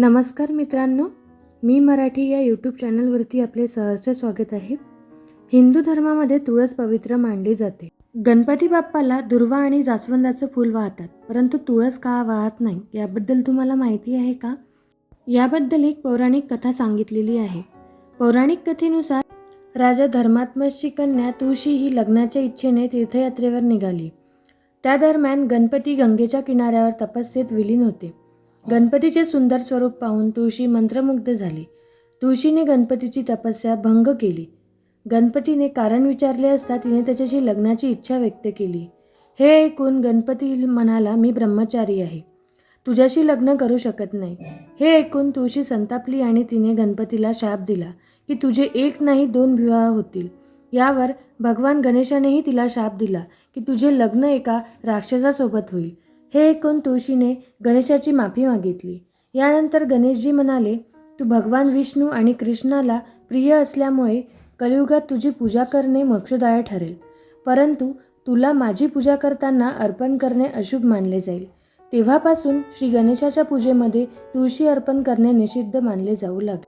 नमस्कार मित्रांनो मी मराठी या यूट्यूब चॅनलवरती आपले सहर्ष स्वागत आहे. हिंदू धर्मामध्ये तुळस पवित्र मानली जाते. गणपती बाप्पाला दुर्वा आणि जास्वंदाचं फूल वाहतात परंतु तुळस का वाहत नाही याबद्दल तुम्हाला माहिती आहे का? याबद्दल एक पौराणिक कथा सांगितलेली आहे. पौराणिक कथेनुसार राजा धर्मात्मसची कन्या तुळशी ही लग्नाच्या इच्छेने तीर्थयात्रेवर निघाली. त्या दरम्यान गणपती गंगेच्या किनाऱ्यावर तपस्येत विलीन होते. गणपतीचे सुंदर स्वरूप पाहून तुळशी मंत्रमुग्ध झाली. तुळशीने गणपतीची तपस्या भंग केली. गणपतीने कारण विचारले असता तिने त्याच्याशी लग्नाची इच्छा व्यक्त केली. हे ऐकून गणपती म्हणाला मी ब्रह्मचारी आहे. तुझ्याशी लग्न करू शकत नाही. हे ऐकून तुळशी संतापली आणि तिने गणपतीला शाप दिला की तुझे एक नाही दोन विवाह होतील. यावर भगवान गणेशानेही तिला शाप दिला की तुझे लग्न एका राक्षसासोबत होईल. हे ऐकून तुळशीने गणेशाची माफी मागितली. यानंतर गणेशजी म्हणाले तू भगवान विष्णू आणि कृष्णाला प्रिय असल्यामुळे कलियुगात तुझी पूजा करणे मोक्षदाय ठरेल. परंतु तुला माझी पूजा करताना अर्पण करणे अशुभ मानले जाईल. तेव्हापासून श्री गणेशाच्या पूजेमध्ये तुळशी अर्पण करणे निषिद्ध मानले जाऊ लागले.